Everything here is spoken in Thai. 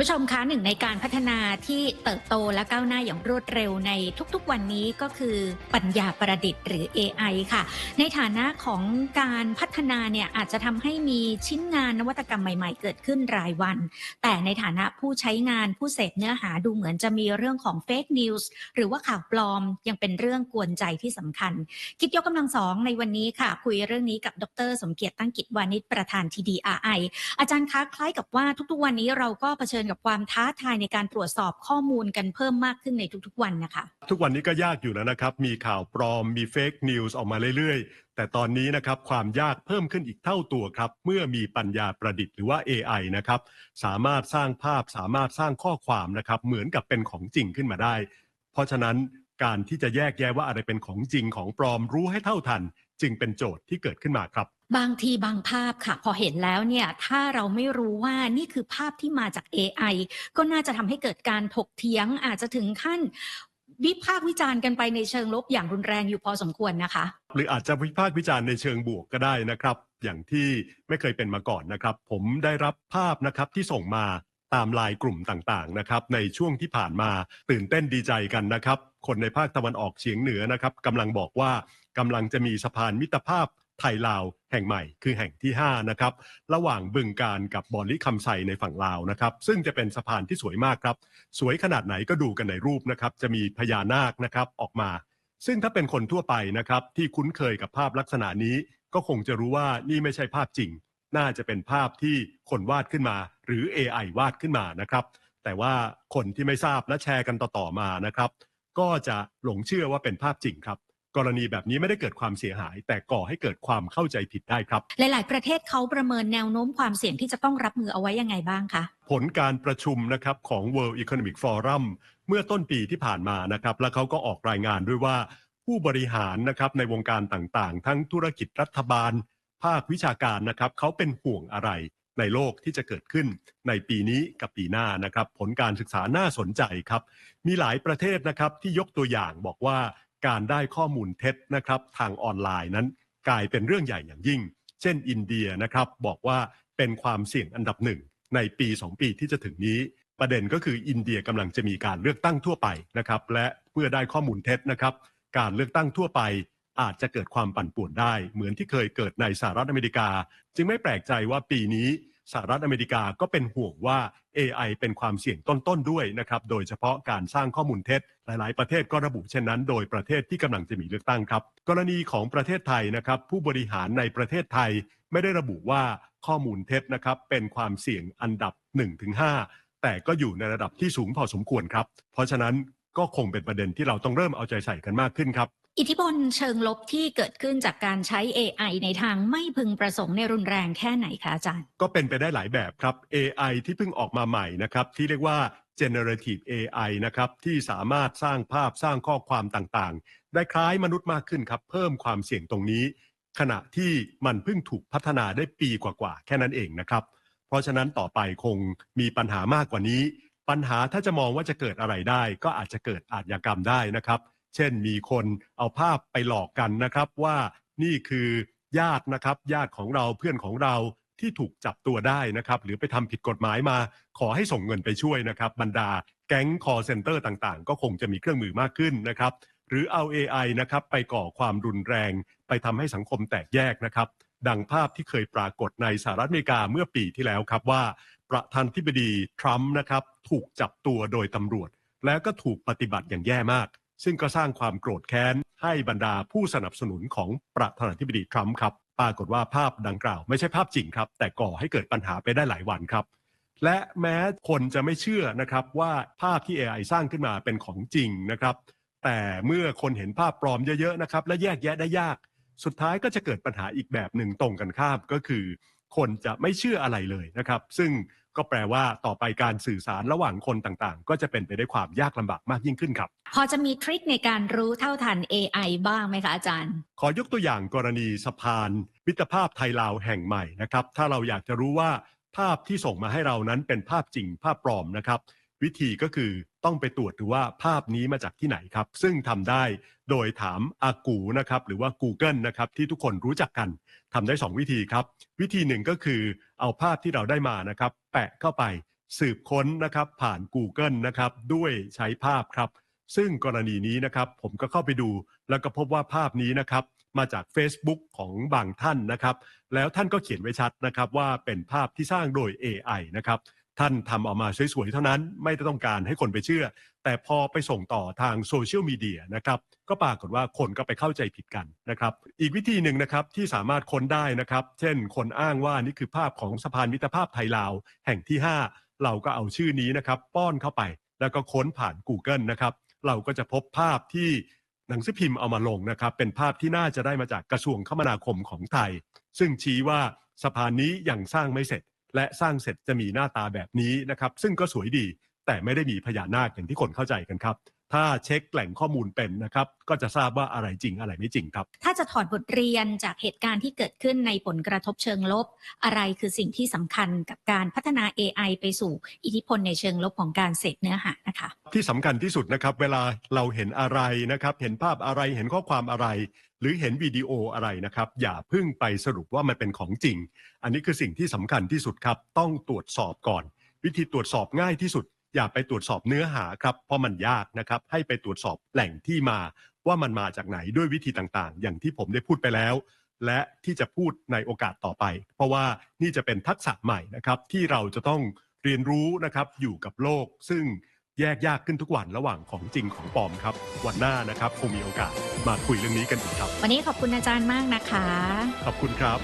ผู้ชมคะหนึ่งในการพัฒนาที่เติบโตและก้าวหน้าอย่างรวดเร็วในทุกๆวันนี้ก็คือปัญญาประดิษฐ์หรือ AI ค่ะ ในฐานะของการพัฒนาเนี่ยอาจจะทำให้มีชิ้นงานนวัตกรรมใหม่ ๆ เกิดขึ้นรายวัน แต่ในฐานะผู้ใช้งานผู้เสพเนื้อหาดูเหมือนจะมีเรื่องของ Fake News หรือว่าข่าวปลอมยังเป็นเรื่องกวนใจที่สำคัญ คิดยกกำลังสองในวันนี้ค่ะ คุยเรื่องนี้กับดร สมเกียรติตั้งกิจวานิชประธาน TDRI อาจารย์คะคล้ายกับว่าทุกๆ วันนี้เราก็เผชิญกับความท้าทายในการตรวจสอบข้อมูลกันเพิ่มมากขึ้นในทุกๆวันนะคะ ทุกวันนี้ก็ยากอยู่แล้วนะครับ มีข่าวปลอมมีเฟกนิวส์ออกมาเรื่อยๆ แต่ตอนนี้นะครับความยากเพิ่มขึ้นอีกเท่าตัวครับ เมื่อมีปัญญาประดิษฐ์หรือว่า AI นะครับสามารถสร้างภาพสามารถสร้างข้อความนะครับเหมือนกับเป็นของจริงขึ้นมาได้ เพราะฉะนั้นการที่จะแยกแยะว่าอะไรเป็นของจริงของปลอมรู้ให้เท่าทัน จึงเป็นโจทย์ที่เกิดขึ้นมาครับ บางทีบางภาพค่ะ พอเห็นแล้วเนี่ยถ้าเราไม่รู้ว่านี่คือภาพที่มาจาก AI ก็น่าจะทำให้เกิดการถกเถียงอาจจะถึงขั้นวิพากษ์วิจารณ์กันไปในเชิงลบอย่างรุนแรงอยู่พอสมควรนะคะ หรืออาจจะวิพากษ์วิจารณ์ในเชิงบวกก็ได้นะครับ อย่างที่ไม่เคยเป็นมาก่อนนะครับ ผมได้รับภาพนะครับที่ส่งมาตามไลายกลุ่มต่างๆนะครับ ในช่วงที่ผ่านมาตื่นเต้นดีใจกันนะครับ คนในภาคตะวันออกเฉียงเหนือนะครับกำลังบอกว่ากำลังจะมีสะพานมิตรภาพ ไทยลาวแห่งใหม่คือแห่งที่ 5 นะครับ ระหว่างบึงการกับบอลิคำไซในฝั่งลาวนะครับ ซึ่งจะเป็นสะพานที่สวยมากครับ สวยขนาดไหนก็ดูกันในรูปนะครับ จะมีพญานาคนะครับออกมา ซึ่งถ้าเป็นคนทั่วไปนะครับ ที่คุ้นเคยกับภาพลักษณะนี้ก็คงจะรู้ว่านี่ไม่ใช่ภาพจริง น่าจะเป็นภาพที่คนวาดขึ้นมา หรือ AI วาดขึ้นมานะครับ แต่ว่าคนที่ไม่ทราบและแชร์กันต่อๆมานะครับ ก็จะหลงเชื่อว่าเป็นภาพจริงครับ กรณีแบบนี้ไม่ได้เกิดความเสียหาย แต่ก่อให้เกิดความเข้าใจผิดได้ครับ หลาย ๆ ประเทศเขาประเมินแนวโน้มความเสี่ยงที่จะต้องรับมือเอาไว้ยังไงบ้างคะ ผลการประชุมนะครับของ World Economic Forum เมื่อต้นปีที่ผ่านมานะครับแล้วเขาก็ออกรายงานด้วยว่า ผู้บริหารนะครับในวงการต่าง ๆ ทั้งธุรกิจรัฐบาล ภาควิชาการนะครับเขาเป็นห่วงอะไรในโลกที่จะเกิดขึ้นในปีนี้กับปีหน้านะครับ ผลการศึกษาน่าสนใจครับ มีหลายประเทศนะครับที่ยกตัวอย่างบอกว่า การได้ข้อมูลเท็จนะครับทางออนไลน์นั้นกลายเป็นเรื่องใหญ่อย่างยิ่ง เช่น อินเดียนะครับบอกว่าเป็นความเสี่ยงอันดับหนึ่งในปี 2 ปีที่จะถึงนี้ ประเด็นก็คืออินเดียกำลังจะมีการเลือกตั้งทั่วไปนะครับและเมื่อได้ข้อมูลเท็จนะครับการเลือกตั้งทั่วไปอาจจะเกิดความปั่นป่วนได้ เหมือนที่เคยเกิดในสหรัฐอเมริกา จึงไม่แปลกใจว่าปีนี้ สหรัฐอเมริกาก็เป็นห่วงว่า AI เป็นความเสี่ยงต้นๆด้วยนะครับ โดยเฉพาะการสร้างข้อมูลเท็จ หลายๆ ประเทศก็ระบุเช่นนั้น โดยประเทศที่กำลังจะมีเลือกตั้งครับ กรณีของประเทศไทยนะครับ ผู้บริหารในประเทศไทย ไม่ได้ระบุว่าข้อมูลเท็จนะครับเป็นความเสี่ยงอันดับ 1-5 แต่ก็อยู่ในระดับที่สูงพอสมควรครับ เพราะฉะนั้นก็คงเป็นประเด็นที่เราต้องเริ่มเอาใจใส่กันมากขึ้นครับ อิทธิพลเชิงลบที่เกิดขึ้นจากการใช้ AI ในทางไม่พึงประสงค์ในรุนแรงแค่ไหนคะอาจารย์ ก็เป็นไปได้หลายแบบครับ AI ที่เพิ่งออกมาใหม่นะครับที่เรียกว่า generative AI นะครับที่สามารถสร้างภาพสร้างข้อความต่างๆ ได้คล้ายมนุษย์มากขึ้นครับ เพิ่มความเสี่ยงตรงนี้ ขณะที่มันเพิ่งถูกพัฒนาได้ปีกว่าๆ แค่นั้นเองนะครับ เพราะฉะนั้นต่อไปคงมีปัญหามากกว่านี้ ปัญหาถ้าจะมองว่าจะเกิดอะไรได้ ก็อาจจะเกิดอาชญากรรมได้นะครับ เช่นมีคนเอาภาพไปหลอกกันนะครับว่านี่คือญาตินะครับ ญาติของเราเพื่อนของเราที่ถูกจับตัวได้นะครับ หรือไปทำผิดกฎหมายมา ขอให้ส่งเงินไปช่วยนะครับ บรรดาแก๊งคอเซ็นเตอร์ต่างๆ ก็คงจะมีเครื่องมือมากขึ้นนะครับ หรือเอา AI นะครับไปก่อความรุนแรง ไปทำให้สังคมแตกแยกนะครับ ดังภาพที่เคยปรากฏในสหรัฐอเมริกาเมื่อปีที่แล้วครับว่า ประธานธิบดีทรัมป์นะครับถูกจับตัวโดยตำรวจ แล้วก็ถูกปฏิบัติอย่างแย่มาก ซึ่งก็สร้างความโกรธแค้น ให้บรรดาผู้สนับสนุนของประธานาธิบดีทรัมป์ครับ ปรากฏว่าภาพดังกล่าวไม่ใช่ภาพจริงครับ แต่ก่อให้เกิดปัญหาไปได้หลายวันครับ และแม้คนจะไม่เชื่อนะครับว่าภาพที่ AI สร้างขึ้นมาเป็นของจริงนะครับ แต่เมื่อคนเห็นภาพปลอมเยอะๆนะครับและแยกแยะได้ยาก สุดท้ายก็จะเกิดปัญหาอีกแบบหนึ่งตรงกันข้ามก็คือ คนจะไม่เชื่ออะไรเลยนะครับ ซึ่งก็แปลว่าต่อไปการสื่อสารระหว่างคนต่างๆ ก็จะเป็นไปได้วยความยากลำบากมากยิ่งขึ้นครับ พอจะมีทริคในการรู้เท่าทัน AI บ้างไหมคะอาจารย์ ขอยกตัวอย่างกรณีสะพานมิตรภาพไทยลาวแห่งใหม่นะครับ ถ้าเราอยากจะรู้ว่าภาพที่ส่งมาให้เรานั้นเป็นภาพจริงภาพปลอมนะครับ วิธีก็คือ ต้องไปตรวจดูว่าภาพนี้มาจากที่ไหนครับ ซึ่งทำได้โดยถามอากูนะครับหรือว่า Google นะครับที่ทุกคนรู้จักกันทำได้ 2 วิธีครับ วิธีหนึ่งก็คือเอาภาพที่เราได้มานะครับ แปะเข้าไปสืบค้นนะครับผ่าน Google นะครับด้วยใช้ภาพครับ ซึ่งกรณีนี้นะครับผมก็เข้าไปดู แล้วก็พบว่าภาพนี้นะครับมาจาก Facebook ของบางท่านนะครับ แล้วท่านก็เขียนไว้ชัดนะครับว่าเป็นภาพที่สร้างโดย AI นะครับ ท่านทำออกมาสวยๆเท่านั้น ไม่ได้ต้องการให้คนไปเชื่อ แต่พอไปส่งต่อทางโซเชียลมีเดียนะครับก็ปรากฏว่าคนก็ไปเข้าใจผิดกันนะครับ อีกวิธีหนึ่งนะครับที่สามารถค้นได้นะครับ เช่น คนอ้างว่านี่คือภาพของสะพานมิตรภาพไทยลาวแห่งที่ 5 เราก็เอาชื่อนี้นะครับ ป้อนเข้าไปแล้วก็ค้นผ่าน Google นะครับ เราก็จะพบภาพที่หนังสือพิมพ์เอามาลงนะครับ เป็นภาพที่น่าจะได้มาจากกระทรวงคมนาคมของไทย ซึ่งชี้ว่าสะพานนี้ยังสร้างไม่เสร็จ และสร้างเสร็จจะมีหน้าตาแบบนี้นะครับ ซึ่งก็สวยดีแต่ไม่ได้มีพญานาคอย่างที่คนเข้าใจกันครับ ถ้าเช็คแหล่งข้อมูลเป็นนะครับก็จะทราบว่าอะไรจริงอะไรไม่จริงครับ ถ้าจะถอดบทเรียนจากเหตุการณ์ที่เกิดขึ้นในผลกระทบเชิงลบ อะไรคือสิ่งที่สำคัญกับการพัฒนา AI ไปสู่อิทธิพลในเชิงลบของการเสพเนื้อหานะคะ ที่สำคัญที่สุดนะครับ เวลาเราเห็นอะไรนะครับ เห็นภาพอะไรเห็นข้อความอะไร หรือเห็นวิดีโออะไรนะครับ อย่าเพิ่งไปสรุปว่ามันเป็นของจริง อันนี้คือสิ่งที่สำคัญที่สุดครับ ต้องตรวจสอบก่อน วิธีตรวจสอบง่ายที่สุด อย่าไปตรวจสอบเนื้อหาครับ เพราะมันยากนะครับ ให้ไปตรวจสอบแหล่งที่มาว่ามันมาจากไหนด้วยวิธีต่างๆ อย่างที่ผมได้พูดไปแล้ว และที่จะพูดในโอกาสต่อไป เพราะว่านี่จะเป็นทักษะใหม่นะครับ ที่เราจะต้องเรียนรู้นะครับอยู่กับโลก ซึ่งแยกยากขึ้นทุกวันระหว่างของจริงของปลอมครับ วันหน้านะครับคงมีโอกาสมาคุยเรื่องนี้กันอีกครับ วันนี้ขอบคุณอาจารย์มากนะคะ ขอบคุณครับ